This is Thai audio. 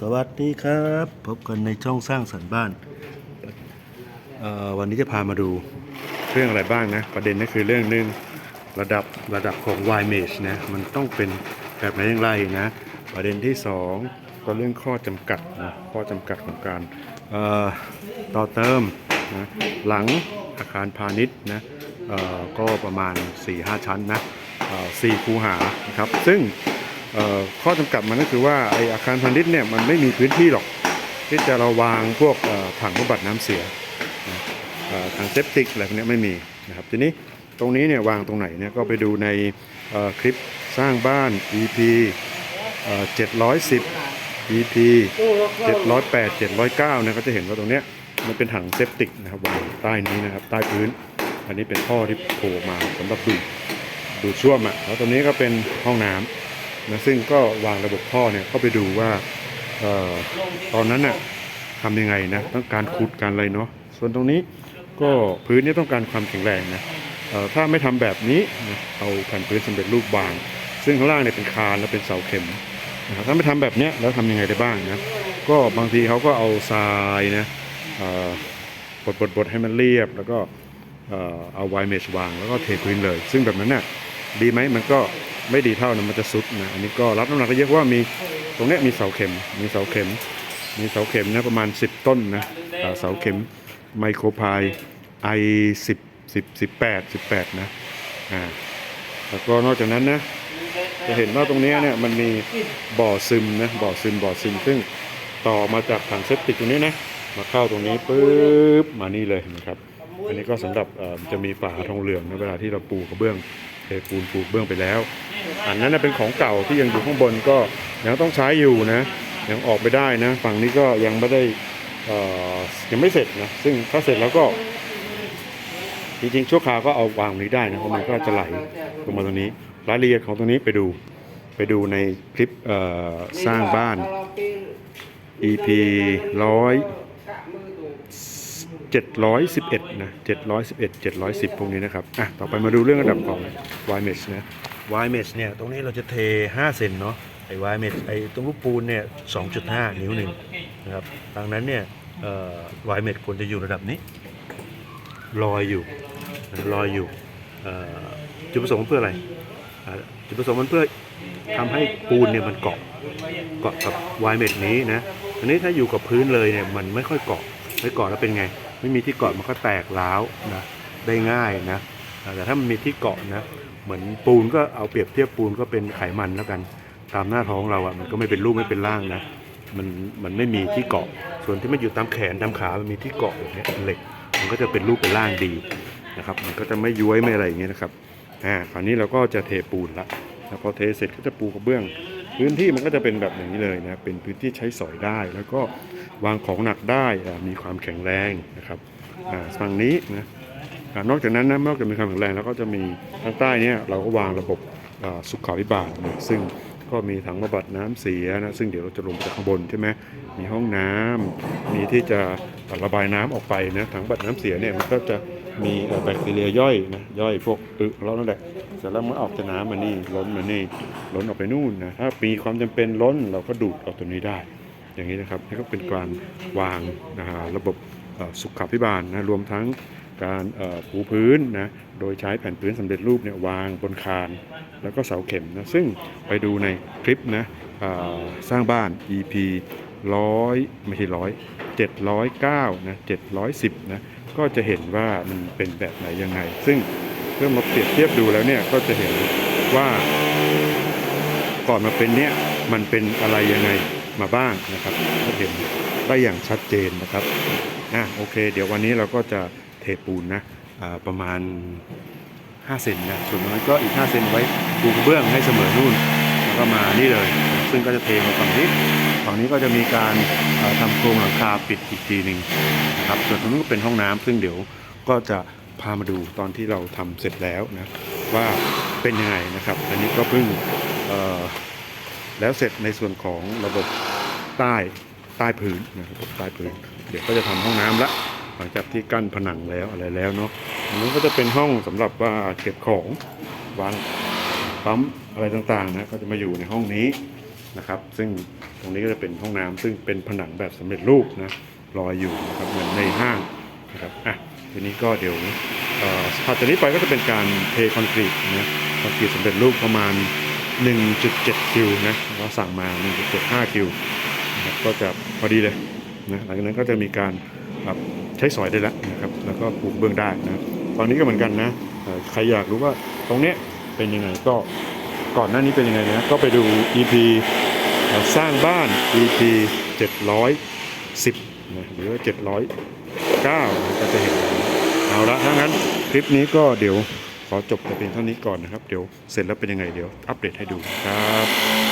สวัสดีครับ พบกันในช่องสร้างสรรค์บ้าน วันนี้จะพามาดูเรื่องอะไรบ้างนะ ประเด็นก็คือเรื่องหนึ่งระดับระดับของ y m a g e นะ มันต้องเป็นแบบไหนอย่างไรนะ ประเด็นที่ 2 ก็เรื่องข้อจำกัดนะข้อจำกัดของการต่อเติมนะหลังอาคารพาณิชย์นะก็ประมาณ 4-5 ชั้นนะสี่คูหานะครับซึ่ง ข้อจำกัดมันก็คือว่าไออาคารพาณิชย์เนี่ยมันไม่มีพื้นที่หรอก ที่จะเราวางพวกถังบำบัดน้ำเสียถังเซปติกอะไรพวกนี้ไม่มีนะครับทีนี้ตรงนี้เนี่ยวางตรงไหนเนี่ยก็ไปดูในคลิปสร้างบ้าน EP เอ่อ710 EP 708 709นะก็จะเห็นว่าตรงเนี้ยมันเป็นถังเซปติกนะครับวางใต้นี้นะครับใต้พื้น อันนี้เป็นท่อที่โผล่มาสำหรับดูดดูดช่วมอะแล้วตรงนี้ก็เป็นห้องน้ำ นะซึ่งก็วางระบบท่อเนี่ยเข้าไปดูว่าออตอนนั้นน่ะทำยังไงนะต้องการขุดการอะไรเนาะส่วนตรงนี้ก็พื้นนี่ต้องการความแข็งแรงนะถ้าไม่ทำแบบนี้นะเอาแผ่นพื้นสำเร็จรูปวาง ซึ่งข้างล่างเนี่ยเป็นคานแล้วเป็นเสาเข็มนะครับถ้าไม่ทำแบบเนี้ยแล้วทำยังไงได้บ้างนะก็บางทีเขาก็เอาทรายนะบดบดบดให้มันเรียบ แล้วก็เอ่อเอาไวเมชวางแล้วก็เทพื้นเลย ซึ่งแบบนั้นน่ะดีไหมมันก็ ไม่ดีเท่านะมันจะซุดนะอันนี้ก็รับน้ำหนักได้เยอะเพราะว่ามีตรงเนี้ยมีเสาเข็ม มีเสาเข็ม มีเสาเข็มนะประมาณ 10 ต้นนะเสาเข็มไมโครพายไอสิบสิบสิบแปดสิบแปดนะอ่าแล้วก็นอกจากนั้นนะจะเห็นว่าตรงเนี้ยเนี่ยมันมีบ่อซึมนะบ่อซึมบ่อซึมซึ่งต่อมาจากถังเซปติกตรงนี้นะมาเข้าตรงนี้ปุ๊บมานี่เลยนะครับ อันนี้ก็สำหรับจะมีฝาทองเหลืองนะเวลาที่เราปูกระเบื้อง เทปูนปูเบื้องไปแล้ว อันนั้นเป็นของเก่าที่ยังอยู่ข้างบนก็ยังต้องใช้อยู่นะ ยังออกไม่ได้นะ ฝั่งนี้ก็ยังไม่ได้ยังไม่เสร็จนะ ซึ่งถ้าเสร็จแล้วก็จริงๆชั่วคราวก็เอาวางตรงนี้ได้นะเพราะมันก็จะไหลลงมาตรงนี้ รายละเอียดของตรงนี้ไปดูไปดูในคลิปสร้างบ้าน EP ร้อย 711 นะ 711 710 พวกนี้นะครับ อะ ต่อไปมาดูเรื่องระดับของ y m e s นะ y m e s เนี่ย ตรงนี้เราจะเท 5 เซนเนาะ ไอ้ y m e s ไอ้ตรงรูปปูนเนี่ย 2.5 นิ้วหนึ่งนะครับ ดังนั้นเนี่ยเอ่อ y m e s ควรจะอยู่ระดับนี้ ลอยอยู่ ลอยอยู่เอ่อจุดประสงค์เพื่ออะไร จุดประสงค์มันเพื่อทำให้ปูนเนี่ยมันเกาะ เกาะกับ y m e s นี้นะ อันนี้ถ้าอยู่กับพื้นเลยเนี่ย มันไม่ค่อยเกาะ ไม่เกาะแล้วเป็นไง ไม่มีที่เกาะมันก็แตกร้าวนะได้ง่ายนะแต่ถ้ามันมีที่เกาะนะเหมือนปูนก็เอาเปรียบเทียบปูนก็เป็นไขมันแล้วกัน ตามหน้าท้องเราอะ่ะมันก็ไม่เป็นรูปไม่เป็นร่างนะมันมันไม่มีที่เกาะ ส่วนที่มันอยู่ตามแขนตามขา มันมีที่เกาะแบบเนี้ยเป็นเหล็ก มันก็จะเป็นรูปเป็นร่างดีนะครับ มันก็จะไม่ย้วยไม่อะไรอย่างเงี้ยนะครับอ่าคราวนี้เราก็จะเทปูนละแล้วพอเทเสร็จก็จะปูกระเบื้อง พื้นที่มันก็จะเป็นแบบอย่างนี้เลยนะเป็นพื้นที่ใช้สอยได้ แล้วก็วางของหนักได้มีความแข็งแรงนะครับฝั่งนี้นะนอกจากนั้นนะนอกจากมีความแข็งแรงแล้วก็จะมีทางใต้เนี่ยเราก็วางระบบสุขาวิบากนะซึ่ง ก็มีถังบำบัดน้ำเสียนะซึ่งเดี๋ยวเราจะลงจากข้างบนใช่ไหมมีห้องน้ำมีที่จะระบายน้ำออกไปนะถังบำบัดน้ำเสียเนี่ยมันก็จะมีแบคทีเรียย่อยนะย่อยพวกอึเรานั่นแหละเสร็จแล้วมันออกจากน้ำมานี่ล้นมานี่ล้นออกไปนู่นนะถ้ามีความจำเป็นล้นเราก็ดูดออกตรงนี้ได้ อย่างนี้นะครับนี่ก็เป็นการวางนะฮะระบบสุขาภิบาลนะรวมทั้ง การปูพื้นนะโดยใช้แผ่นพื้นสำเร็จรูปเนี่ยวางบนคานแล้วก็เสาเข็มนะซึ่งไปดูในคลิปนะสร้างบ้าน EP ร้อยไม่ใช่ร้อยเจ็ดร้อยเก้านะเจ็ดร้อยสิบนะก็จะเห็นว่ามันเป็นแบบไหนยังไง ซึ่งเมื่อมาเปรียบเทียบดูแล้วเนี่ยก็จะเห็นว่าก่อนมาเป็นเนี่ยมันเป็นอะไรยังไงมาบ้างนะครับก็เห็นได้อย่างชัดเจนนะครับอะโอเค เดี๋ยววันนี้เราก็จะ เทปูนนะประมาณ 5 เซนนะส่วนนั้นก็อีก 5 เซนไว้ปูกระเบื้องให้เสมอนู่นแล้วก็มานี่เลย ซึ่งก็จะเทมาฝั่งนี้ฝั่งนี้ก็จะมีการเอ่อทำโครงหลังคาปิดอีกทีหนึ่งนะครับส่วนตรงนู้นก็เป็นห้องน้ำซึ่งเดี๋ยวก็จะพามาดูตอนที่เราทำเสร็จแล้วนะว่าเป็นยังไงนะครับ อันนี้ก็เพิ่งแล้วเสร็จในส่วนของระบบใต้ใต้พื้นนะครับระบบใต้พื้น เดี๋ยวก็จะทำห้องน้ำละ หลังจากที่กั้นผนังแล้วอะไรแล้วเนาะอันนี้ก็จะเป็นห้องสำหรับว่าเก็บของวางปั๊มอะไรต่างๆนะก็จะมาอยู่ในห้องนี้นะครับ ซึ่งตรงนี้ก็จะเป็นห้องน้ำซึ่งเป็นผนังแบบสำเร็จรูปนะลอยอยู่นะครับเหมือนในห้างนะครับอะทีนี้ก็เดี๋ยวเอ่อถัดจากนี้ไปก็จะเป็นการเทคอนกรีตนะคอนกรีตสำเร็จรูปประมาณ 1.7 คิวนะเราสั่งมา 1.75 คิวนะครับก็จะพอดีเลยนะหลังจากนั้นก็จะมีการแบบ ใช้สอยได้แล้วนะครับแล้วก็ปลูกเบื้องได้นะตอนนี้ก็เหมือนกันนะใครอยากรู้ว่าตรงเนี้ยเป็นยังไงก็ก่อนหน้านี้เป็นยังไงนะก็ไปดู EP สร้างบ้าน EP 710นะหรือว่า709นะก็จะเห็นเอาละถ้างั้นคลิปนี้ก็เดี๋ยวขอจบแต่เพียงเท่านี้ก่อนนะครับ เดี๋ยวเสร็จแล้วเป็นยังไงเดี๋ยวอัปเดตให้ดูครับ